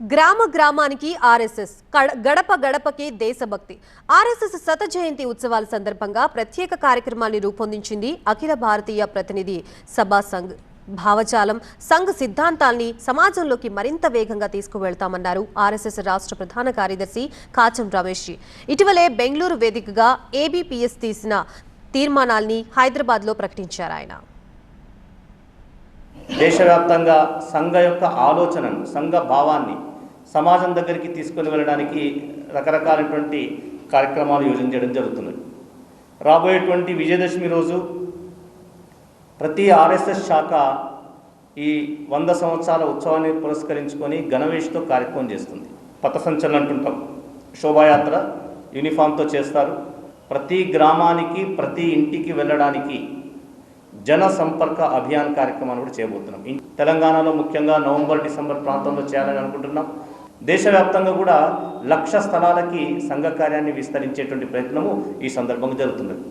గ్రామ గ్రామానికి ఆర్ఎస్ఎస్ గడప గడపకి దేశభక్తి. ఆర్ఎస్ఎస్ శత జయంతి ఉత్సవాల సందర్భంగా ప్రత్యేక కార్యక్రమాన్ని రూపొందించింది అఖిల భారతీయ ప్రతినిధి సభా సంఘ్ భావజాలం. సంఘ్ సిద్ధాంతాల్ని సమాజంలోకి మరింత వేగంగా తీసుకువెళ్తామన్నారు ఆర్ఎస్ఎస్ రాష్ట్ర ప్రధాన కార్యదర్శి కాచం రమేష్ ఇటీవలే బెంగళూరు వేదికగా ఏబీపీఎస్ తీసిన తీర్మానాల్ని హైదరాబాద్లో ప్రకటించారు ఆయన. దేశవ్యాప్తంగా సంఘ యొక్క ఆలోచనను సంఘ భావాన్ని సమాజం దగ్గరికి తీసుకొని వెళ్ళడానికి రకరకాలైనటువంటి కార్యక్రమాలు యోజన చేయడం జరుగుతుంది. రాబోయేటువంటి విజయదశమి రోజు ప్రతి ఆర్ఎస్ఎస్ శాఖ ఈ వంద సంవత్సరాల ఉత్సవాన్ని పురస్కరించుకొని గణవేష్తో కార్యక్రమం చేస్తుంది. పథసంచలనం అంటుంటాం. శోభాయాత్ర యూనిఫామ్తో చేస్తారు. ప్రతి గ్రామానికి ప్రతి ఇంటికి వెళ్ళడానికి జన సంపర్క అభియాన్ కార్యక్రమాన్ని కూడా చేయబోతున్నాం. తెలంగాణలో ముఖ్యంగా నవంబర్ డిసెంబర్ ప్రాంతంలో చేయాలని అనుకుంటున్నాం. దేశవ్యాప్తంగా కూడా లక్ష స్థలాలకి సంఘ కార్యాన్ని విస్తరించేటువంటి ప్రయత్నము ఈ సందర్భంగా జరుగుతున్నది